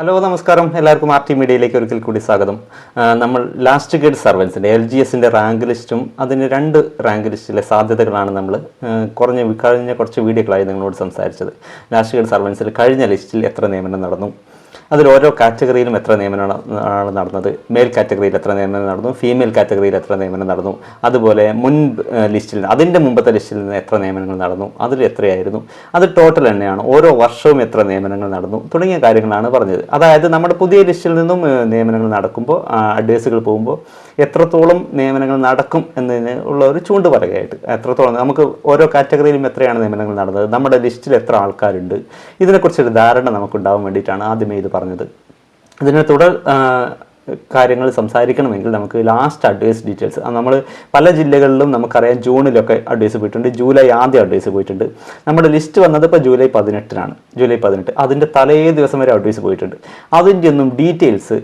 Hello നമസ്കാരം. എല്ലാവർക്കും R T മീഡിയയിലേക്ക് ഒരിക്കൽ കൂടി സ്വാഗതം. നമ്മൾ ലാസ്റ്റ് ഗേഡ് സർവൻസിന്റെ എൽ ജി എസിന്റെ റാങ്ക് ലിസ്റ്റും അതിന് രണ്ട് റാങ്ക് ലിസ്റ്റിലെ സാധ്യതകളാണ് നമ്മൾ കുറഞ്ഞ കഴിഞ്ഞ കുറച്ച് വീഡിയോകളായി നിങ്ങളോട് സംസാരിച്ചത്. ലാസ്റ്റ് ഗേഡ് സർവൻസിൽ കഴിഞ്ഞ ലിസ്റ്റിൽ എത്ര നിയമനം നടന്നു? അതിൽ ഓരോ കാറ്റഗറിയിലും എത്ര നിയമനമാണ് ആണ് നടന്നത്? മെയിൽ കാറ്റഗറിയിൽ എത്ര നിയമനം നടന്നു? ഫീമെയിൽ കാറ്റഗറിയിൽ എത്ര നിയമനം നടന്നു? അതുപോലെ മുൻ ലിസ്റ്റിൽ അതിന്റെ മുമ്പത്തെ ലിസ്റ്റിൽ നിന്ന് എത്ര നിയമനങ്ങൾ നടന്നു? അതിൽ എത്രയായിരുന്നു? അത് ടോട്ടൽ തന്നെയാണ്. ഓരോ വർഷവും എത്ര നിയമനങ്ങൾ നടന്നു? തുടങ്ങിയ കാര്യങ്ങളാണ് പറഞ്ഞത്. അതായത് നമ്മുടെ പുതിയ ലിസ്റ്റിൽ നിന്നും നിയമനങ്ങൾ നടക്കുമ്പോൾ അഡ്വൈസുകൾ പോകുമ്പോൾ എത്രത്തോളം നിയമനങ്ങൾ നടക്കും എന്നതിന് ഉള്ള ഒരു ചൂണ്ട് പറയുകയായിട്ട്. എത്രത്തോളം നമുക്ക് ഓരോ കാറ്റഗറിയിലും എത്രയാണ് നിയമനങ്ങൾ നടന്നത്? നമ്മുടെ ലിസ്റ്റിൽ എത്ര ആൾക്കാരുണ്ട്? ഇതിനെക്കുറിച്ചൊരു ധാരണ നമുക്കുണ്ടാവാൻ വേണ്ടിയിട്ടാണ് ആദ്യമേ ഇത് പറഞ്ഞത്. ഇതിനെ തുടർ കാര്യങ്ങൾ സംസാരിക്കണമെങ്കിൽ നമുക്ക് ലാസ്റ്റ് അഡ്വൈസ് ഡീറ്റെയിൽസ് നമ്മൾ പല ജില്ലകളിലും നമുക്കറിയാം ജൂണിലൊക്കെ അഡ്വൈസ് പോയിട്ടുണ്ട്. ജൂലൈ ആദ്യം അഡ്വൈസ് പോയിട്ടുണ്ട്. നമ്മുടെ ലിസ്റ്റ് വന്നത് ഇപ്പോൾ ജൂലൈ പതിനെട്ടിനാണ്. ജൂലൈ പതിനെട്ട്. അതിന്റെ തലേ ദിവസം വരെ അഡ്വൈസ് പോയിട്ടുണ്ട്. അതിന്റെ ഒന്നും ഡീറ്റെയിൽസ്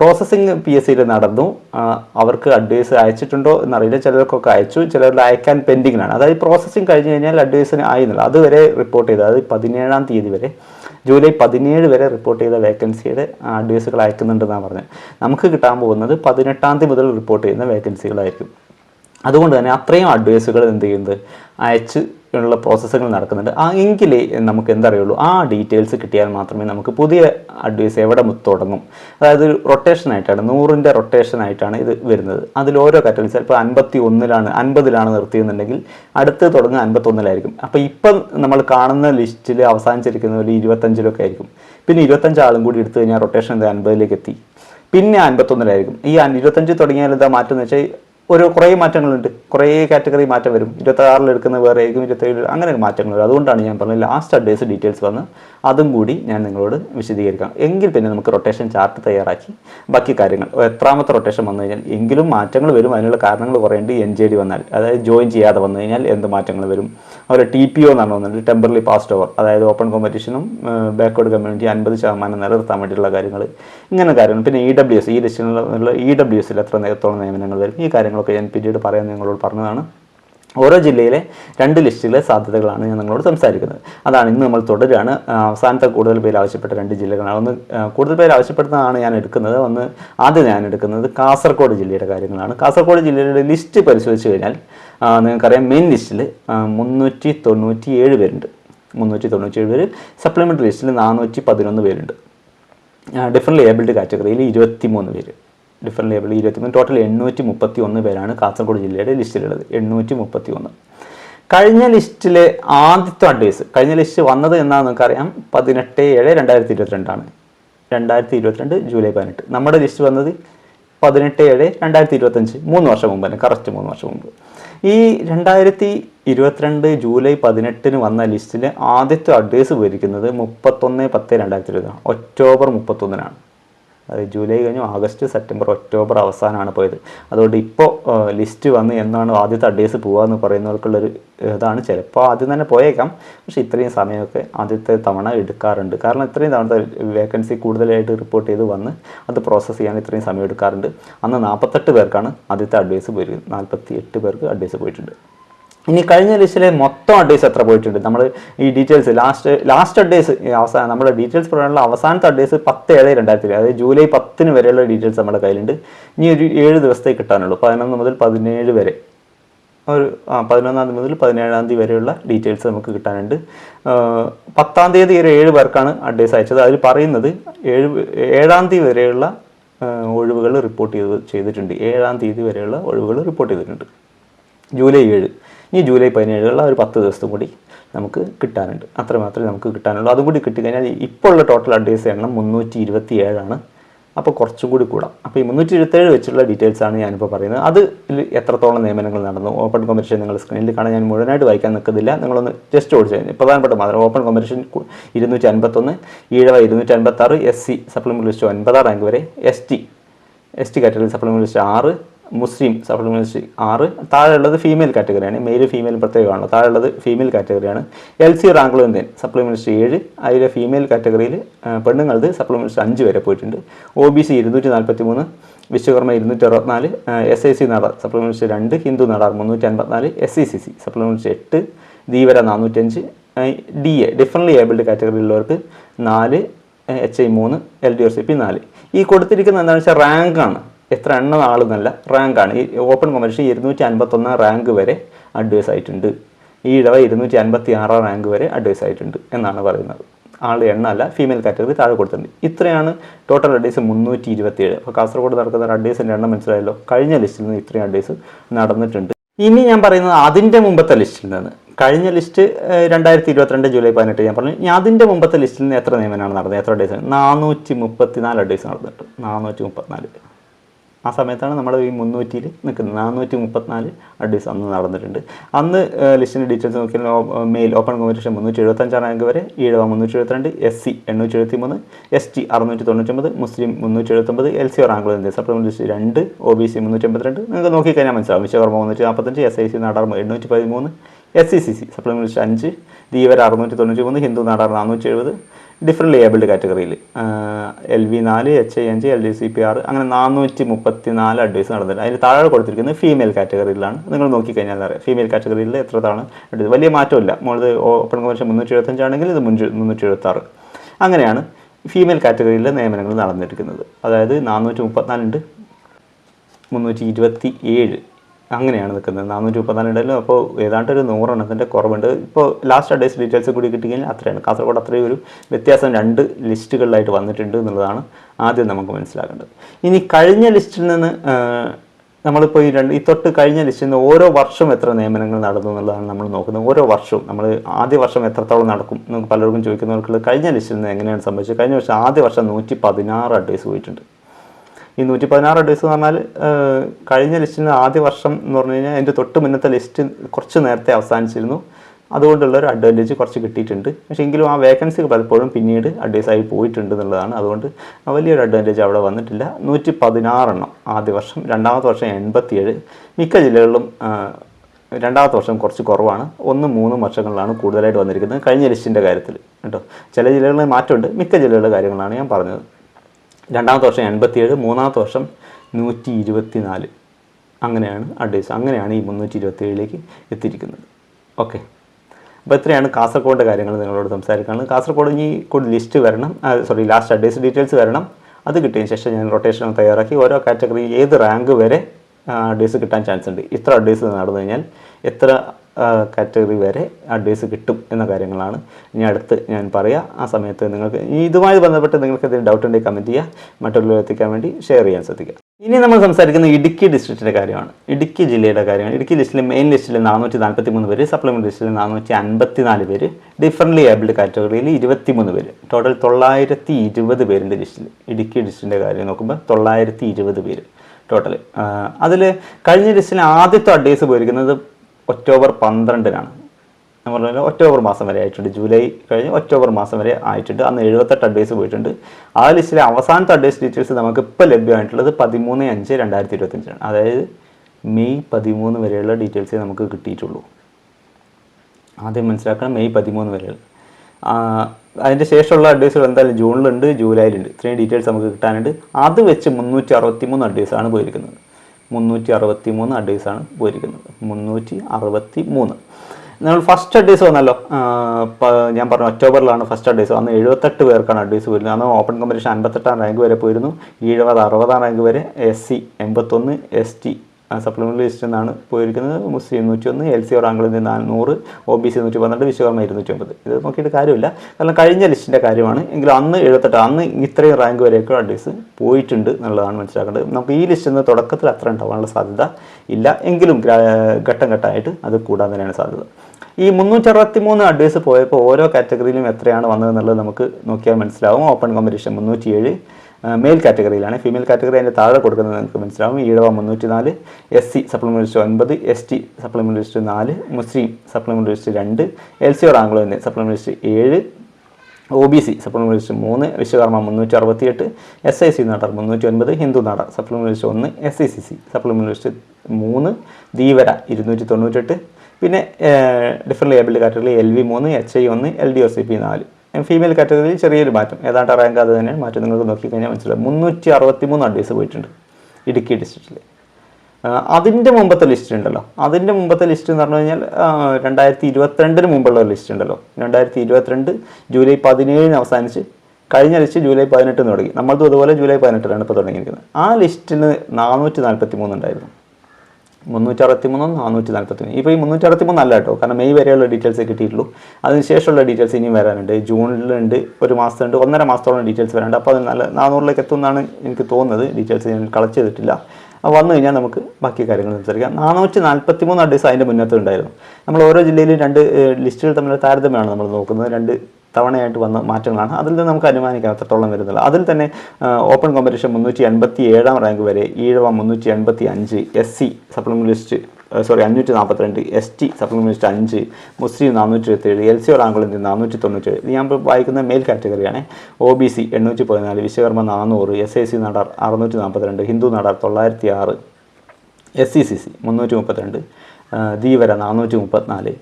പ്രോസസ്സിങ് പി എസ് സിയിൽ നടന്നു. അവർക്ക് അഡ്വൈസ് അയച്ചിട്ടുണ്ടോ എന്നറിയില്ല. ചിലർക്കൊക്കെ അയച്ചു. ചിലരുടെ അയക്കാൻ പെൻഡിങ്ങിലാണ് അതായത് പ്രോസസ്സിങ് കഴിഞ്ഞ് കഴിഞ്ഞാൽ അഡ്വൈസിന് ആയിരുന്നില്ല അതുവരെ റിപ്പോർട്ട് ചെയ്തത്. അത് പതിനേഴാം തീയതി വരെ. ജൂലൈ പതിനേഴ് വരെ റിപ്പോർട്ട് ചെയ്ത വേക്കൻസിയുടെ അഡ്വൈസുകൾ അയക്കുന്നുണ്ടെന്നാണ് പറഞ്ഞത്. നമുക്ക് കിട്ടാൻ പോകുന്നത് പതിനെട്ടാം തീയതി മുതൽ റിപ്പോർട്ട് ചെയ്യുന്ന വേക്കൻസികളായിരിക്കും അതുകൊണ്ട് തന്നെ അത്രയും അഡ്വൈസുകൾ എന്ത് ചെയ്യുന്നത്? അയച്ച് ഉള്ള പ്രോസസ്സുകൾ നടക്കുന്നുണ്ട്. ആ എങ്കിലേ നമുക്ക് എന്തറിയുള്ളൂ ആ ഡീറ്റെയിൽസ് കിട്ടിയാൽ മാത്രമേ നമുക്ക് പുതിയ അഡ്വൈസ് എവിടെ തുടങ്ങും. അതായത് റൊട്ടേഷൻ ആയിട്ടാണ് നൂറിന്റെ റൊട്ടേഷൻ ആയിട്ടാണ് ഇത് വരുന്നത്. അതിൽ ഓരോ കാറ്റഗറി ചിലപ്പോൾ അൻപത്തി ഒന്നിലാണ് അൻപതിലാണ് നിർത്തിയെന്നുണ്ടെങ്കിൽ അടുത്ത് തുടങ്ങുക അൻപത്തൊന്നിലായിരിക്കും അപ്പോൾ ഇപ്പം നമ്മൾ കാണുന്ന ലിസ്റ്റിൽ അവസാനിച്ചിരിക്കുന്ന ഒരു ഇരുപത്തഞ്ചിലൊക്കെ ആയിരിക്കും. പിന്നെ ഇരുപത്തഞ്ച് ആളും കൂടി എടുത്തു കഴിഞ്ഞാൽ റൊട്ടേഷൻ അൻപതിലേക്ക് എത്തി. പിന്നെ അൻപത്തൊന്നിലായിരിക്കും. ഈ ഇരുപത്തഞ്ച് തുടങ്ങിയാൽ എന്താ മാറ്റം എന്ന് വെച്ചാൽ ഒരു കുറേ മാറ്റങ്ങളുണ്ട്. കുറേ കാറ്റഗറി മാറ്റം വരും. ഇരുപത്താറിൽ എടുക്കുന്ന വേറെ ആയിരിക്കും ഇരുപത്തേഴ് അങ്ങനെ മാറ്റങ്ങൾ വരും അതുകൊണ്ടാണ് ഞാൻ പറഞ്ഞത് ലാസ്റ്റ് അഡ്വൈസ് ഡീറ്റെയിൽസ് വന്ന് അതും കൂടി ഞാൻ നിങ്ങളോട് വിശദീകരിക്കാം. എങ്കിൽ പിന്നെ നമുക്ക് റൊട്ടേഷൻ ചാർട്ട് തയ്യാറാക്കി ബാക്കി കാര്യങ്ങൾ. എത്രാമത്തെ റൊട്ടേഷൻ വന്നു കഴിഞ്ഞാൽ എങ്കിലും മാറ്റങ്ങൾ വരും. അതിനുള്ള കാരണങ്ങൾ കുറേയുണ്ട് എൻ ജെ ഡി വന്നാൽ. അതായത് ജോയിൻ ചെയ്യാതെ വന്നു കഴിഞ്ഞാൽ എന്ത് മാറ്റങ്ങൾ വരും? അതുപോലെ ടി പി ഒ എന്നാണ് വന്നത് ടെമ്പറലി പാസ്റ്റ് ഓവർ അതായത് ഓപ്പൺ കോമ്പറ്റീഷനും ബാക്ക്വേർഡ് കമ്മ്യൂണിറ്റി അൻപത് ശതമാനം നിലനിർത്താൻ വേണ്ടിയിട്ടുള്ള കാര്യങ്ങൾ ഇങ്ങനെ കാര്യങ്ങൾ പിന്നെ ഇ ഡബ്ല്യു എസ് ഈ ലിസ്റ്റിലുള്ള ഇ ഡബ്ല്യു എസിൽ എത്ര നേരത്തോളം നിയമനങ്ങൾ വരും? ഈ കാര്യങ്ങളൊക്കെ ഞാൻ പിന്നീട് പറയാൻ നിങ്ങളോട് പറഞ്ഞതാണ്. ഓരോ ജില്ലയിലെ രണ്ട് ലിസ്റ്റിലെ സാധ്യതകളാണ് ഞാൻ നിങ്ങളോട് സംസാരിക്കുന്നത്. അതാണ് ഇന്ന് നമ്മൾ തുടരുകയാണ് അവസാനത്തെ കൂടുതൽ പേര് ആവശ്യപ്പെട്ട രണ്ട് ജില്ലകളാണ്. ഒന്ന് കൂടുതൽ പേര് ആവശ്യപ്പെടുന്നതാണ് ഞാൻ എടുക്കുന്നത്. ഒന്ന് ആദ്യം ഞാൻ എടുക്കുന്നത് കാസർഗോഡ് ജില്ലയുടെ കാര്യങ്ങളാണ്. കാസർഗോഡ് ജില്ലയുടെ ലിസ്റ്റ് പരിശോധിച്ച് കഴിഞ്ഞാൽ നിങ്ങൾക്കറിയാം മെയിൻ ലിസ്റ്റിൽ മുന്നൂറ്റി തൊണ്ണൂറ്റി ഏഴ് പേരുണ്ട്. മുന്നൂറ്റി തൊണ്ണൂറ്റി ഏഴ് പേര് സപ്ലിമെന്ററി ലിസ്റ്റിൽ നാനൂറ്റി പതിനൊന്ന് പേരുണ്ട്. ഡിഫറെന്റ് ലേബിൾഡ് കാറ്റഗറിയിൽ ഇരുപത്തി മൂന്ന് പേര്. ഡിഫറെന്റ് ലേബിൾ ഇരുപത്തിമൂന്ന് ടോട്ടൽ എണ്ണൂറ്റി മുപ്പത്തി ഒന്ന് പേരാണ് കാസർഗോഡ് ജില്ലയുടെ ലിസ്റ്റിലുള്ളത് എണ്ണൂറ്റി മുപ്പത്തി ഒന്ന് കഴിഞ്ഞ ലിസ്റ്റിലെ ആദ്യത്തെ അഡ്വൈസ് കഴിഞ്ഞ ലിസ്റ്റ് വന്നത് എന്നാന്ന് നിങ്ങൾക്കറിയാം? പതിനെട്ട് ഏഴ് രണ്ടായിരത്തി ഇരുപത്തിരണ്ടാണ് രണ്ടായിരത്തി ഇരുപത്തിരണ്ട് ജൂലൈ പതിനെട്ട്. നമ്മുടെ ലിസ്റ്റ് വന്നത് പതിനെട്ട് ഏഴ് രണ്ടായിരത്തി ഇരുപത്തഞ്ച് മൂന്ന് വർഷം മുമ്പ് തന്നെ കറക്റ്റ് മൂന്ന് വർഷം മുമ്പ്. ഈ രണ്ടായിരത്തി ഇരുപത്തിരണ്ട് ജൂലൈ പതിനെട്ടിന് വന്ന ലിസ്റ്റിൽ ആദ്യത്തെ അഡ്വൈസ് വിവരിക്കുന്നത് മുപ്പത്തൊന്ന് പത്ത് രണ്ടായിരത്തി ഇരുപത് ഒക്ടോബർ മുപ്പത്തൊന്നിനാണ്. ജൂലൈ കഴിഞ്ഞു ആഗസ്റ്റ് സെപ്റ്റംബർ ഒക്ടോബർ അവസാനമാണ് പോയത്. അതുകൊണ്ട് ഇപ്പോൾ ലിസ്റ്റ് വന്ന് എന്നാണ് ആദ്യത്തെ അഡ്വൈസ് പോകുക എന്ന് പറയുന്നവർക്കുള്ളൊരു ഇതാണ്. ചിലപ്പോൾ ആദ്യം തന്നെ പോയേക്കാം. പക്ഷേ ഇത്രയും സമയമൊക്കെ ആദ്യത്തെ തവണ എടുക്കാറുണ്ട്. കാരണം ഇത്രയും തവണത്തെ വേക്കൻസി കൂടുതലായിട്ട് റിപ്പോർട്ട് ചെയ്ത് വന്ന് അത് പ്രോസസ്സ് ചെയ്യാൻ ഇത്രയും സമയം എടുക്കാറുണ്ട്. അന്ന് നാൽപ്പത്തെട്ട് പേർക്കാണ് ആദ്യത്തെ അഡ്വൈസ് പോയിരിക്കുന്നത് നാൽപ്പത്തി എട്ട് പേർക്ക് അഡ്വൈസ് പോയിട്ടുണ്ട്. ഇനി കഴിഞ്ഞ ലിസ്റ്റിലെ മൊത്തം അഡ്വൈസ് എത്ര പോയിട്ടുണ്ട്? നമ്മൾ ഈ ഡീറ്റെയിൽസ് ലാസ്റ്റ് ലാസ്റ്റ് അഡ്വൈസ് അവസാനം നമ്മുടെ ഡീറ്റെയിൽസ് പറയാനുള്ള അവസാനത്തെ അഡ്വൈസ് പത്ത് ഏഴ് രണ്ടായിരത്തി അതായത് ജൂലൈ പത്തിന് വരെയുള്ള ഡീറ്റെയിൽസ് നമ്മുടെ കയ്യിലുണ്ട്. ഇനി ഒരു ഏഴ് ദിവസത്തേക്ക് കിട്ടാനുള്ളൂ. പതിനൊന്ന് മുതൽ പതിനേഴ് വരെ. ഒരു ആ പതിനൊന്നാം തീയതി മുതൽ പതിനേഴാം തീയതി വരെയുള്ള ഡീറ്റെയിൽസ് നമുക്ക് കിട്ടാനുണ്ട്. പത്താം തീയതി ഒരു ഏഴ് പേർക്കാണ് അഡ്വൈസ് അയച്ചത്. അതിൽ പറയുന്നത് ഏഴ് ഏഴാം തീയതി വരെയുള്ള ഒഴിവുകൾ റിപ്പോർട്ട് ചെയ്ത് ചെയ്തിട്ടുണ്ട്. ഏഴാം തീയതി വരെയുള്ള ഒഴിവുകൾ റിപ്പോർട്ട് ചെയ്തിട്ടുണ്ട്. ജൂലൈ ഏഴ്. ഇനി ജൂലൈ പതിനേഴുള്ള ഒരു പത്ത് ദിവസത്തും കൂടി നമുക്ക് കിട്ടാനുണ്ട്. അത്ര മാത്രമേ നമുക്ക് കിട്ടാനുള്ളൂ. അതും കൂടി കിട്ടിക്കഴിഞ്ഞാൽ ഇപ്പോൾ ഉള്ള ടോട്ടൽ അഡ്വൈസ് എണ്ണം മുന്നൂറ്റി ഇരുപത്തി ഏഴാണ് അപ്പോൾ കുറച്ചും കൂടി കൂടാം. അപ്പോൾ ഈ മുന്നൂറ്റി ഇരുപത്തേഴ് വെച്ചുള്ള ഡീറ്റെയിൽസ് ആണ് ഞാനിപ്പോൾ പറയുന്നത്. അത് എത്രത്തോളം നിയമനങ്ങൾ നടന്നു? ഓപ്പൺ കോമ്പറ്റീഷൻ നിങ്ങൾ സ്ക്രീനിൽ കാണാൻ ഞാൻ മുഴുവനായിട്ട് വായിക്കാൻ നിൽക്കുന്നില്ല. നിങ്ങളൊന്ന് ജസ്റ്റ് ഓടിച്ചു കഴിഞ്ഞാൽ പ്രധാനപ്പെട്ട മാത്രം ഓപ്പൺ കോമ്പറ്റീഷൻ ഇരുന്നൂറ്റി അൻപത്തൊന്ന് ഈഴവ ഇരുന്നൂറ്റി അൻപത്താറ് എസ് സി സപ്ലിമെന്റ് ലിസ്റ്റ് ഒൻപതാം റാങ്ക് വരെ S T S T category supplement list ആറ് മുസ്ലിം സപ്ലിമെന്റ് മിനിസ്ട്രി ആറ് താഴെയുള്ളത് ഫീമെയിൽ കാറ്റഗറിയാണ് മെയിൽ ഫീമെയിൽ പ്രത്യേകമാണ് താഴെയുള്ളത് ഫീമെയിൽ കാറ്റഗറിയാണ് എൽ സി റാങ്കുകൾ ഇന്ത്യൻ സപ്ലിമെന്റ് മിനിസ്ട്രി ഏഴ്. അതിലെ ഫീമെയിൽ കാറ്റഗറിയിൽ പെണ്ണുങ്ങളത് സപ്ലിമെന്റ് ലിസ്റ്റ് അഞ്ച് വരെ പോയിട്ടുണ്ട്. ഒ ബി സി ഇരുന്നൂറ്റി നാൽപ്പത്തി മൂന്ന് വിശ്വകർമ്മ ഇരുന്നൂറ്റി അറുപത്തിനാല് S I C Nadar supplement list രണ്ട് ഹിന്ദു നട മുന്നൂറ്റി അൻപത്തിനാല് S C C C supplement list എട്ട് ധീവര നാനൂറ്റഞ്ച് ഡി എ ഡിഫറന്റ്ലി ഏബിൾഡ് കാറ്റഗറിയിലുള്ളവർക്ക് നാല് എച്ച് ഐ മൂന്ന് L D O C P നാല്. ഈ കൊടുത്തിരിക്കുന്ന എന്താണെന്ന് വെച്ചാൽ റാങ്കാണ് എത്ര എണ്ണം ആളെന്നല്ല റാങ്കാണ് ഈ ഓപ്പൺ കോമ്പറ്റീഷൻ ഇരുന്നൂറ്റി അൻപത്തൊന്നാം റാങ്ക് വരെ അഡ്വൈസ് ആയിട്ടുണ്ട്. ഈ ഇടവ ഇരുന്നൂറ്റി അൻപത്തി ആറാം റാങ്ക് വരെ അഡ്വൈസ് ആയിട്ടുണ്ട് എന്നാണ് പറയുന്നത്. ആൾ എണ്ണ അല്ല ഫീമെയിൽ കാറ്റഗറി താഴെ കൊടുത്തിട്ടുണ്ട്. ഇത്രയാണ് ടോട്ടൽ അഡ്വൈസ് മുന്നൂറ്റി ഇരുപത്തിയേഴ് അപ്പോൾ കാസർഗോഡ് നടക്കുന്ന അഡ്വൈസിന്റെ എണ്ണം മനസ്സിലായല്ലോ? കഴിഞ്ഞ ലിസ്റ്റിൽ നിന്ന് ഇത്രയും അഡ്വൈസ് നടന്നിട്ടുണ്ട്. ഇനി ഞാൻ പറയുന്നത് അതിന്റെ മുമ്പത്തെ ലിസ്റ്റിൽ നിന്ന് കഴിഞ്ഞ ലിസ്റ്റ് രണ്ടായിരത്തി ഇരുപത്തിരണ്ട് ജൂലൈ പതിനെട്ട് ഞാൻ പറഞ്ഞു. ഞാൻ അതിന്റെ മുമ്പത്തെ ലിസ്റ്റിൽ നിന്ന് എത്ര നിയമനമാണ് നടന്നത്? എത്ര അഡ്വൈസ് നാനൂറ്റി മുപ്പത്തിനാല് അഡ്വൈസ് നടന്നിട്ട് നാനൂറ്റി മുപ്പത്തിനാല് ആ സമയത്താണ് നമ്മൾ ഈ മുന്നൂറ്റിയിൽ നിൽക്കുന്നത്. നാനൂറ്റി മുപ്പത്തിനാല് അഡ്വൈസ് അന്ന് നടന്നിട്ടുണ്ട്. അന്ന് ലിസ്റ്റിന്റെ ഡീറ്റെയിൽസ് നോക്കിയാൽ മെയിൽ ഓപ്പൺ കോമ്പറ്റീഷൻ മുന്നൂറ്റി എഴുപത്തഞ്ചാം റാങ്ക് വരെ ഈഴവ മുന്നൂറ്റി എഴുപത്തിരണ്ട് എസ് സി എണ്ണൂറ്റി എഴുപത്തി മൂന്ന് എസ് ടി അറുന്നൂറ്റി തൊണ്ണൂറ്റൊമ്പത് മുസ്ലിം മുന്നൂറ്റി എഴുപത്തൊമ്പത് എൽ സി റാങ്കുകളുണ്ട് സപ്ലിമെന്റ് ലിസ്റ്റ് രണ്ട് ഒ ബി സി മുന്നൂറ്റി എൺപത്തിരണ്ട് നിങ്ങൾക്ക് നോക്കിക്കഴിഞ്ഞാൽ മനസ്സിലാവും. വിശ്വകർമ്മ മുന്നൂറ്റി നാൽപ്പത്തഞ്ച് എസ് ഐ സി നാടാർ എണ്ണൂറ്റി പതിമൂന്ന് S C C C supplement list അഞ്ച് ധീവര അറുന്നൂറ്റി തൊണ്ണൂറ്റി മൂന്ന് ഹിന്ദു നാടാർ നാനൂറ്റി എഴുപത് ഡിഫറെന്റ് ലേബിൾഡ് കാറ്റഗറിയിൽ എൽ വി നാല് എച്ച് ഐ അഞ്ച് L D C P R അങ്ങനെ നാനൂറ്റി മുപ്പത്തി നാല് അഡ്വൈസ് നടന്നിട്ടുണ്ട്. അതിന് താഴെ കൊടുത്തിരിക്കുന്നത് ഫീമെയിൽ കാറ്റഗറിയിലാണ് നിങ്ങൾ നോക്കിക്കഴിഞ്ഞാൽ അറിയാം. ഫീമെയിൽ കാറ്റഗറിയിൽ എത്ര തവണ അഡ്വൈസ് വലിയ മാറ്റമില്ല. മുകളിൽ ഓപ്പൺ കമ്മീഷൻ മുന്നൂറ്റി എഴുപത്തഞ്ചാണെങ്കിൽ ഇത് മുന്നൂറ്റി മുന്നൂറ്റി എഴുപത്താറ് അങ്ങനെയാണ് ഫീമെയിൽ കാറ്റഗറിയിലെ നിയമനങ്ങൾ നടന്നിരിക്കുന്നത്. അതായത് നാനൂറ്റി മുപ്പത്തിനാലുണ്ട് മുന്നൂറ്റി ഇരുപത്തി ഏഴ് അങ്ങനെയാണ് നിൽക്കുന്നത്. നാനൂറ്റി മുപ്പത്തിനാലുണ്ടല്ലോ അപ്പോൾ ഏതാണ്ട് ഒരു നൂറെണ്ണത്തിന്റെ കുറവുണ്ട്. ഇപ്പോൾ ലാസ്റ്റ് അഡ്വൈസ് ഡീറ്റെയിൽസ് കൂടി കിട്ടിക്കഴിഞ്ഞാൽ അത്രയാണ്. കാസർഗോഡ് അത്രയും ഒരു വ്യത്യാസം രണ്ട് ലിസ്റ്റുകളിലായിട്ട് വന്നിട്ടുണ്ട് എന്നുള്ളതാണ് ആദ്യം നമുക്ക് മനസ്സിലാക്കേണ്ടത്. ഇനി കഴിഞ്ഞ ലിസ്റ്റിൽ നിന്ന് നമ്മളിപ്പോൾ ഈ രണ്ട് ഈ തൊട്ട് കഴിഞ്ഞ ലിസ്റ്റിൽ നിന്ന് ഓരോ വർഷം എത്ര നിയമനങ്ങൾ നടന്നു എന്നുള്ളതാണ് നമ്മൾ നോക്കുന്നത്. ഓരോ വർഷവും നമ്മൾ ആദ്യ വർഷം എത്രത്തോളം നടക്കും നമുക്ക് പലർക്കും ചോദിക്കുന്നവർക്കുള്ളത് കഴിഞ്ഞ ലിസ്റ്റിൽ നിന്ന് എങ്ങനെയാണ് സംഭവിച്ചത്? കഴിഞ്ഞ വർഷം ആദ്യ വർഷം നൂറ്റി പതിനാറ് അഡ്വൈസ് പോയിട്ടുണ്ട്. ഈ നൂറ്റി പതിനാറ് അഡ്വൈസ് എന്ന് പറഞ്ഞാൽ കഴിഞ്ഞ ലിസ്റ്റിന് ആദ്യ വർഷം എന്ന് പറഞ്ഞു കഴിഞ്ഞാൽ അതിന്റെ തൊട്ട് മുന്നത്തെ ലിസ്റ്റ് കുറച്ച് നേരത്തെ അവസാനിച്ചിരുന്നു. അതുകൊണ്ടുള്ള ഒരു അഡ്വാന്റേജ് കുറച്ച് കിട്ടിയിട്ടുണ്ട്. പക്ഷേ എങ്കിലും ആ വേക്കൻസി പലപ്പോഴും പിന്നീട് അഡ്വൈസ് ആയി പോയിട്ടുണ്ട് എന്നുള്ളതാണ്. അതുകൊണ്ട് വലിയൊരു അഡ്വാന്റേജ് അവിടെ വന്നിട്ടില്ല. നൂറ്റി പതിനാറെണ്ണം ആദ്യ വർഷം രണ്ടാമത്തെ വർഷം എൺപത്തിയേഴ്. മിക്ക ജില്ലകളിലും രണ്ടാമത്തെ വർഷം കുറച്ച് കുറവാണ്. ഒന്നും മൂന്നും വർഷങ്ങളിലാണ് കൂടുതലായിട്ട് വന്നിരിക്കുന്നത്. കഴിഞ്ഞ ലിസ്റ്റിന്റെ കാര്യത്തിൽ കേട്ടോ. ചില ജില്ലകളിൽ മാറ്റമുണ്ട്. മിക്ക ജില്ലകളുടെ കാര്യങ്ങളാണ് ഞാൻ പറഞ്ഞത്. രണ്ടാമത്തെ വർഷം എൺപത്തിയേഴ് മൂന്നാമത്തെ വർഷം നൂറ്റി ഇരുപത്തി നാല് അങ്ങനെയാണ് അഡ്വൈസ് അങ്ങനെയാണ് ഈ മുന്നൂറ്റി ഇരുപത്തി ഏഴിലേക്ക് എത്തിയിരിക്കുന്നത്. ഓക്കെ അപ്പോൾ ഇത്രയാണ് കാസർഗോഡിന്റെ കാര്യങ്ങൾ നിങ്ങളോട് സംസാരിക്കാനുള്ളത്. കാസർഗോഡ് ഇനി കൂടുതൽ ലിസ്റ്റ് വരണം. സോറി ലാസ്റ്റ് അഡ്വൈസ് ഡീറ്റെയിൽസ് വരണം. അത് കിട്ടിയതിന് ശേഷം ഞാൻ റൊട്ടേഷൻ തയ്യാറാക്കി. ഓരോ കാറ്റഗറി ഏത് റാങ്ക് വരെ അഡ്വൈസ് കിട്ടാൻ ചാൻസ് ഉണ്ട്. ഇത്ര അഡ്വൈസ് നടന്നു കഴിഞ്ഞാൽ എത്ര കാറ്റഗറി വരെ അഡ്വൈസ് കിട്ടും എന്ന കാര്യങ്ങളാണ്. ഇനി അടുത്ത് ഞാൻ പറയാം ആ സമയത്ത് നിങ്ങൾക്ക് ഇതുമായി ബന്ധപ്പെട്ട് നിങ്ങൾക്ക് എന്തെങ്കിലും ഡൗട്ട് ഉണ്ടെങ്കിൽ കമന്റ് ചെയ്യുക. മറ്റുള്ളവരെ എത്തിക്കാൻ വേണ്ടി ഷെയർ ചെയ്യാൻ ശ്രദ്ധിക്കുക. ഇനി നമ്മൾ സംസാരിക്കുന്ന ഇടുക്കി ഡിസ്ട്രിക്റ്റിന്റെ കാര്യമാണ്. ഇടുക്കി ജില്ലയുടെ കാര്യമാണ്. ഇടുക്കി ലിസ്റ്റിലെ മെയിൻ ലിസ്റ്റിൽ നാനൂറ്റി നാൽപ്പത്തി മൂന്ന് പേര് സപ്ലിമെന്റ് ലിസ്റ്റിൽ നാനൂറ്റി അൻപത്തി നാല് പേര് ഡിഫറന്റ്ലി ഏബിൾഡ് കാറ്റഗറിയിൽ ഇരുപത്തി മൂന്ന് പേര്. ടോട്ടൽ തൊള്ളായിരത്തി ഇരുപത് പേരുണ്ട് ലിസ്റ്റിൽ ഇടുക്കി ഡിസ്ട്രിക്റ്റിന്റെ കാര്യം നോക്കുമ്പോൾ തൊള്ളായിരത്തി ഇരുപത് പേര് ടോട്ടൽ അതിൽ കഴിഞ്ഞ ലിസ്റ്റിൽ ആദ്യത്തെ അഡ്വൈസ് പോയിരിക്കുന്നത് ഒക്ടോബർ പന്ത്രണ്ടിനാണ്. ഞാൻ പറഞ്ഞല്ലോ ഒക്ടോബർ മാസം വരെ ആയിട്ടുണ്ട്. ജൂലൈ കഴിഞ്ഞ് ഒക്ടോബർ മാസം വരെ ആയിട്ടുണ്ട്. അന്ന് എഴുപത്തെട്ട് അഡ്വൈസ് പോയിട്ടുണ്ട്. ആ ലിസ്റ്റിലെ അവസാനത്തെ അഡ്വൈസ് ഡീറ്റെയിൽസ് നമുക്ക് ഇപ്പോൾ ലഭ്യമായിട്ടുള്ളത് പതിമൂന്ന് അഞ്ച് രണ്ടായിരത്തി ഇരുപത്തഞ്ചാണ് അതായത് മെയ് പതിമൂന്ന് വരെയുള്ള ഡീറ്റെയിൽസ് നമുക്ക് കിട്ടിയിട്ടുള്ളൂ. ആദ്യം മനസ്സിലാക്കണം മെയ് പതിമൂന്ന് വരെയുള്ള. അതിന്റെ ശേഷമുള്ള അഡ്വൈസുകൾ എന്തായാലും ജൂണിലുണ്ട് ജൂലൈയിലുണ്ട്. ഇത്രയും ഡീറ്റെയിൽസ് നമുക്ക് കിട്ടാനുണ്ട്. അത് വെച്ച് മുന്നൂറ്റി അറുപത്തി മൂന്ന് അഡ്വൈസാണ് പോയിരിക്കുന്നത്. മുന്നൂറ്റി അറുപത്തി മൂന്ന് അഡ്വൈസാണ് പോയിരിക്കുന്നത് മുന്നൂറ്റി അറുപത്തി മൂന്ന് നമ്മൾ ഫസ്റ്റ് അഡ്വൈസ് വന്നല്ലോ ഞാൻ പറഞ്ഞു ഒക്ടോബറിലാണ് ഫസ്റ്റ് അഡ്വൈസ് അന്ന് എഴുപത്തെട്ട് പേർക്കാണ് അഡ്വൈസ് പോയിരുന്നത്. അന്ന് ഓപ്പൺ കോമ്പറ്റീഷൻ അൻപത്തെട്ടാം റാങ്ക് വരെ പോയിരുന്നു. എഴുപത് അറുപതാം റാങ്ക് വരെ എസ് സി എൺപത്തൊന്ന് എസ് ടി. സപ്ലിമെന്ററി ലിസ്റ്റിൽ നിന്നാണ് പോയിരിക്കുന്നത്. മുസ്ലിം നൂറ്റി ഒന്ന് എൽ സി റാങ്കുകളിൽ നിന്ന് നാനൂറ് ഒ ബി സി നൂറ്റി പന്ത്രണ്ട് വിശ്വകർമ്മ ഇരുന്നൂറ്റി ഒമ്പത് ഇത് നോക്കിയിട്ട് കാര്യമില്ല. കാരണം കഴിഞ്ഞ ലിസ്റ്റിന്റെ കാര്യമാണ്. എങ്കിലും അന്ന് എഴുപത്തെട്ട് അന്ന് ഇത്രയും റാങ്ക് വരെയൊക്കെ അഡ്വൈസ് പോയിട്ടുണ്ട് എന്നുള്ളതാണ് മനസ്സിലാക്കേണ്ടത്. നമുക്ക് ഈ ലിസ്റ്റിൽ നിന്ന് തുടക്കത്തിൽ അത്ര ഉണ്ടാവാനുള്ള സാധ്യത ഇല്ല. എങ്കിലും ഘട്ടം ഘട്ടമായിട്ട് അത് കൂടാൻ തന്നെയാണ് സാധ്യത. ഈ മുന്നൂറ്റി അറുപത്തി മൂന്ന് അഡ്വൈസ് പോയപ്പോൾ ഓരോ കാറ്റഗറിയിലും എത്രയാണ് വന്നതെന്നുള്ളത് നമുക്ക് നോക്കിയാൽ മനസ്സിലാവും. ഓപ്പൺ കോമ്പറ്റീഷൻ മുന്നൂറ്റിയേഴ് മെയിൽ കാറ്റഗറിയിലാണ് ഫീമെയിൽ കാറ്റഗറി അതിന്റെ താഴെ കൊടുക്കുന്നത് നിങ്ങൾക്ക് മനസ്സിലാവും. ഈഴവ മുന്നൂറ്റി നാല് എസ് സി സപ്ലിമെന്റ് ലിസ്റ്റ് ഒൻപത് എസ് ടി സപ്ലിമെന്റ് ലിസ്റ്റ് നാല് മുസ്ലിം സപ്ലിമെന്റ് ലിസ്റ്റ് രണ്ട് L C or Anglo Indian supplement list ഏഴ് O B C supplement list മൂന്ന് വിശ്വകർമ്മ മുന്നൂറ്റി അറുപത്തിയെട്ട് എസ് ഐ സി നാടാർ മുന്നൂറ്റി ഒൻപത് ഹിന്ദു നാടാർ സപ്ലിമെന്റ് ലിസ്റ്റ് ഒന്ന് S I C C supplement list മൂന്ന് ധീവര ഇരുന്നൂറ്റി തൊണ്ണൂറ്റെട്ട് പിന്നെ different abled category L V മൂന്ന് എച്ച് ഐ ഒന്ന് L D O C P നാല്. ഫീമെയിൽ കാറ്റഗറിയിൽ ചെറിയൊരു മാറ്റം. ഏതാണ്ട് റാങ്ക് അത് തന്നെ മാറ്റം നിങ്ങൾക്ക് നോക്കിക്കഴിഞ്ഞാൽ മനസ്സിലാവും. മുന്നൂറ്റി അറുപത്തി മൂന്ന് അഡ്വൈസ് പോയിട്ടുണ്ട് ഇടുക്കി ഡിസ്ട്രിക്റ്റിൽ അതിന്റെ മുമ്പത്തെ ലിസ്റ്റ് ഉണ്ടല്ലോ. അതിന്റെ മുമ്പത്തെ ലിസ്റ്റ് എന്ന് പറഞ്ഞു കഴിഞ്ഞാൽ രണ്ടായിരത്തി ഇരുപത്തിരണ്ടിന് മുമ്പുള്ള ഒരു ലിസ്റ്റ് ഉണ്ടല്ലോ. രണ്ടായിരത്തി ഇരുപത്തിരണ്ട് ജൂലൈ പതിനേഴിന് അവസാനിച്ച് കഴിഞ്ഞ ലിസ്റ്റ് ജൂലൈ പതിനെട്ടിന് തുടങ്ങി. നമ്മളതും അതുപോലെ ജൂലൈ പതിനെട്ടിലാണ് ഇപ്പോൾ തുടങ്ങിയിരിക്കുന്നത്. ആ ലിസ്റ്റിന് നാനൂറ്റി നാൽപ്പത്തി മൂന്നുണ്ടായിരുന്നു മുന്നൂറ്റി അറുപത്തി മൂന്നും നാനൂറ്റി നാൽപ്പത്തി മൂന്ന് ഇപ്പോൾ ഈ മുന്നൂറ്റി അറുപത്തി മൂന്നല്ല കേട്ടോ. കാരണം മെയ് വരെയുള്ള ഡീറ്റെയിൽസ് കിട്ടിയിട്ടുള്ളൂ. അതിനുശേഷമുള്ള ഡീറ്റെയിൽസ് ഇനിയും വരാനുണ്ട്. ജൂണിലുണ്ട് ഒരു മാസത്തുണ്ട് ഒന്നര മാസത്തോളം ഡീറ്റെയിൽസ് വരാനുണ്ട്. അപ്പോൾ അത് നല്ല നാനൂറിലേക്ക് എത്തുമെന്നാണ് എനിക്ക് തോന്നുന്നത്. ഡീറ്റെയിൽസ് ഞാൻ കളക്ട് ചെയ്തിട്ടില്ല. വന്നു കഴിഞ്ഞാൽ നമുക്ക് ബാക്കി കാര്യങ്ങൾ സംസാരിക്കാം. നാനൂറ്റി നാൽപ്പത്തി മൂന്ന് അഡ്രസ് അതിന്റെ ഉണ്ടായിരുന്നു. നമ്മൾ ഓരോ ജില്ലയിലും രണ്ട് ലിസ്റ്റുകൾ തമ്മിലുള്ള താരതമ്യമാണ് നമ്മൾ നോക്കുന്നത്. രണ്ട് തവണയായിട്ട് വന്ന മാറ്റങ്ങളാണ്. അതിൽ നിന്ന് നമുക്ക് അനുമാനിക്കാം എത്രത്തോളം വരുന്നില്ല അതിൽ തന്നെ ഓപ്പൺ കോമ്പറ്റീഷൻ മുന്നൂറ്റി എൺപത്തി ഏഴാം റാങ്ക് വരെ ഈഴവ മുന്നൂറ്റി എൺപത്തി അഞ്ച് S C supplement list sorry അഞ്ഞൂറ്റി നാൽപ്പത്തിരണ്ട് എസ് ടി സപ്ലിമെന്റ് ലിസ്റ്റ് അഞ്ച് മുസ്ലിം നാനൂറ്റി ഇരുപത്തേഴ് എൽ സി റാങ്കുകളിൽ നാനൂറ്റി തൊണ്ണൂറ്റേഴ് ഏഴ് ഞാൻ ഇപ്പോൾ വായിക്കുന്ന മെയിൽ കാറ്റഗറിയാണ് ഒ ബി സി എണ്ണൂറ്റി പതിനാല് വിശ്വകർമ്മ നാനൂറ് എസ് ഐ സി നടർ അറുന്നൂറ്റി നാൽപ്പത്തിരണ്ട് ഹിന്ദു നടർ തൊള്ളായിരത്തി ആറ് എസ് സി സി സി മുന്നൂറ്റി മുപ്പത്തിരണ്ട് ധീവര നാനൂറ്റി മുപ്പത്തിനാല്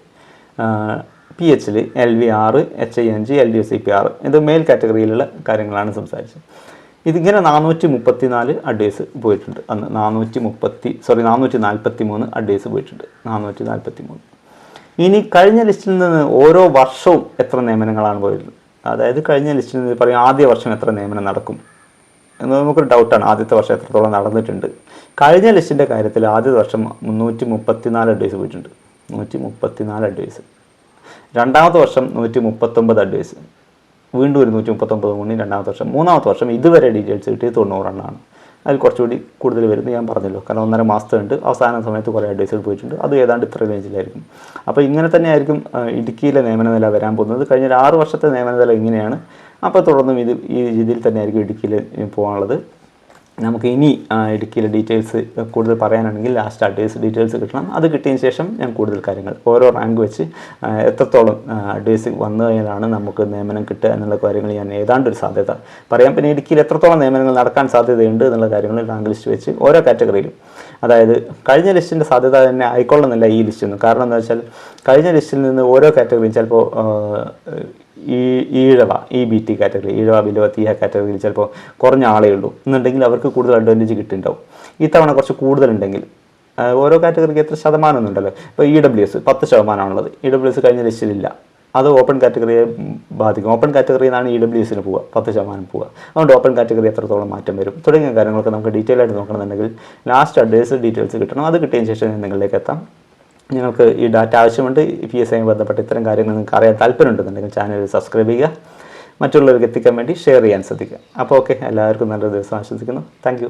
പി എച്ചിൽ എൽ വി ആറ് H I N G L D C P ആറ് ഇത് മെയിൽ കാറ്റഗറിയിലുള്ള കാര്യങ്ങളാണ് സംസാരിച്ചത്. ഇതിങ്ങനെ നാനൂറ്റി മുപ്പത്തി നാല് അഡ്വൈസ് പോയിട്ടുണ്ട്. അന്ന് നാനൂറ്റി മുപ്പത്തി സോറി നാനൂറ്റി നാൽപ്പത്തി മൂന്ന് അഡ്വൈസ് പോയിട്ടുണ്ട്. നാനൂറ്റി നാൽപ്പത്തി മൂന്ന് ഇനി കഴിഞ്ഞ ലിസ്റ്റിൽ നിന്ന് ഓരോ വർഷവും എത്ര നിയമനങ്ങളാണ് പോയിരുന്നത്? അതായത് കഴിഞ്ഞ ലിസ്റ്റിൽ നിന്ന് പറയും ആദ്യ വർഷം എത്ര നിയമനം നടക്കും എന്ന് നമുക്കൊരു ഡൗട്ടാണ് ആദ്യത്തെ വർഷം എത്രത്തോളം നടന്നിട്ടുണ്ട്. കഴിഞ്ഞ ലിസ്റ്റിന്റെ കാര്യത്തിൽ ആദ്യ വർഷം മുന്നൂറ്റി മുപ്പത്തി നാല് അഡ്വൈസ് പോയിട്ടുണ്ട്. നൂറ്റി മുപ്പത്തി നാല് അഡ്വൈസ് രണ്ടാമത്തെ വർഷം നൂറ്റി മുപ്പത്തൊമ്പത് അഡ്വൈസ് വീണ്ടും ഒരു നൂറ്റി മുപ്പത്തൊമ്പത് മുന്നിൽ രണ്ടാമത്തെ വർഷം. മൂന്നാമത്തെ വർഷം ഇതുവരെ ഡീറ്റെയിൽസ് കിട്ടിയത് തൊണ്ണൂറെണ്ണമാണ് അതിൽ കുറച്ചുകൂടി കൂടുതൽ വരുന്നത് ഞാൻ പറഞ്ഞല്ലോ. കാരണം ഒന്നര മാസത്തെ ഉണ്ട്. അവസാന സമയത്ത് കുറേ അഡ്വൈസുകൾ പോയിട്ടുണ്ട്. അത് ഏതാണ്ട് ഇത്ര റേഞ്ചിലായിരിക്കും അപ്പോൾ ഇങ്ങനെ തന്നെയായിരിക്കും ഇടുക്കിയിലെ നിയമന നില വരാൻ പോകുന്നത്. കഴിഞ്ഞ ആറ് വർഷത്തെ നിയമന നില ഇങ്ങനെയാണ്. അപ്പോൾ തുടർന്നും ഇത് ഈ രീതിയിൽ തന്നെയായിരിക്കും ഇടുക്കിയിൽ പോകാനുള്ളത്. നമുക്ക് ഇനി ആ, ഇടുക്കിയിലെ ഡീറ്റെയിൽസ് കൂടുതൽ പറയാനാണെങ്കിൽ ലാസ്റ്റ് അഡ്വൈസ് ഡീറ്റെയിൽസ് കിട്ടണം. അത് കിട്ടിയതിന് ശേഷം ഞാൻ കൂടുതൽ കാര്യങ്ങൾ ഓരോ റാങ്ക് വെച്ച് എത്രത്തോളം അഡ്വൈസ് വന്നു കഴിഞ്ഞാലാണ് നമുക്ക് നിയമനം കിട്ടുക എന്നുള്ള കാര്യങ്ങൾ ഞാൻ ഏതാണ്ട് ഒരു സാധ്യത. പറയാം പിന്നെ ഇടുക്കിയിൽ എത്രത്തോളം നിയമനങ്ങൾ നടക്കാൻ സാധ്യതയുണ്ട് എന്നുള്ള കാര്യങ്ങൾ റാങ്ക് ലിസ്റ്റ് വെച്ച് ഓരോ കാറ്റഗറിയിലും അതായത് കഴിഞ്ഞ ലിസ്റ്റിന്റെ സാധ്യത തന്നെ ആയിക്കൊള്ളുന്നില്ല ഈ ലിസ്റ്റിൽ നിന്ന് കാരണം എന്താ വെച്ചാൽ കഴിഞ്ഞ ലിസ്റ്റിൽ നിന്ന് ഓരോ കാറ്റഗറിയും ചിലപ്പോൾ ഈ ഈഴവ ഈ B T category Ezhava Billava Thiyya കാറ്റഗറിയിൽ ചിലപ്പോൾ കുറഞ്ഞ ആളേ ഉള്ളൂ. എന്നുണ്ടെങ്കിൽ അവർക്ക് കൂടുതൽ അഡ്വാന്റേജ് കിട്ടുന്നുണ്ടാവും ഇത്തവണ കുറച്ച് കൂടുതലുണ്ടെങ്കിൽ ഓരോ കാറ്റഗറിക്ക് എത്ര ശതമാനം ഉണ്ടല്ലോ ഇപ്പോൾ ഇ ഡബ്ല്യു എസ് പത്ത് ശതമാനമാണുള്ളത്. ഇ ഡബ്ല്യു എസ് കഴിഞ്ഞ ലിസ്റ്റിലില്ല അത് ഓപ്പൺ കാറ്റഗറിയെ ബാധിക്കും. ഓപ്പൺ കാറ്റഗറിയിൽ നിന്നാണ് ഇ ഡബ്ല്യു എസിന് പോവുക. പത്ത് ശതമാനം പോവുക. അതുകൊണ്ട് ഓപ്പൺ കാറ്റഗറി എത്രത്തോളം മാറ്റം വരും? തുടങ്ങിയ കാര്യങ്ങളൊക്കെ നമുക്ക് ഡീറ്റെയിൽ ആയിട്ട് നോക്കണമെന്നുണ്ടെങ്കിൽ ലാസ്റ്റ് അഡ്വൈസ് ഡീറ്റെയിൽസ് കിട്ടണം. അത് കിട്ടിയതിന് ശേഷം നിങ്ങളിലേക്ക് എത്താം. നിങ്ങൾക്ക് ഈ ഡാറ്റ ആവശ്യമുണ്ട് പി എസ് ഐ ബന്ധപ്പെട്ട് ഇത്തരം കാര്യങ്ങൾ നിങ്ങൾക്ക് അറിയാൻ താല്പര്യമുണ്ടെന്നുണ്ടെങ്കിൽ ചാനൽ സബ്സ്ക്രൈബ് ചെയ്യുക. മറ്റുള്ളവർക്ക് എത്തിക്കാൻ വേണ്ടി ഷെയർ ചെയ്യാൻ ശ്രദ്ധിക്കുക. അപ്പോൾ ഓക്കെ എല്ലാവർക്കും നല്ലൊരു ദിവസം ആശ്വസിക്കുന്നു താങ്ക്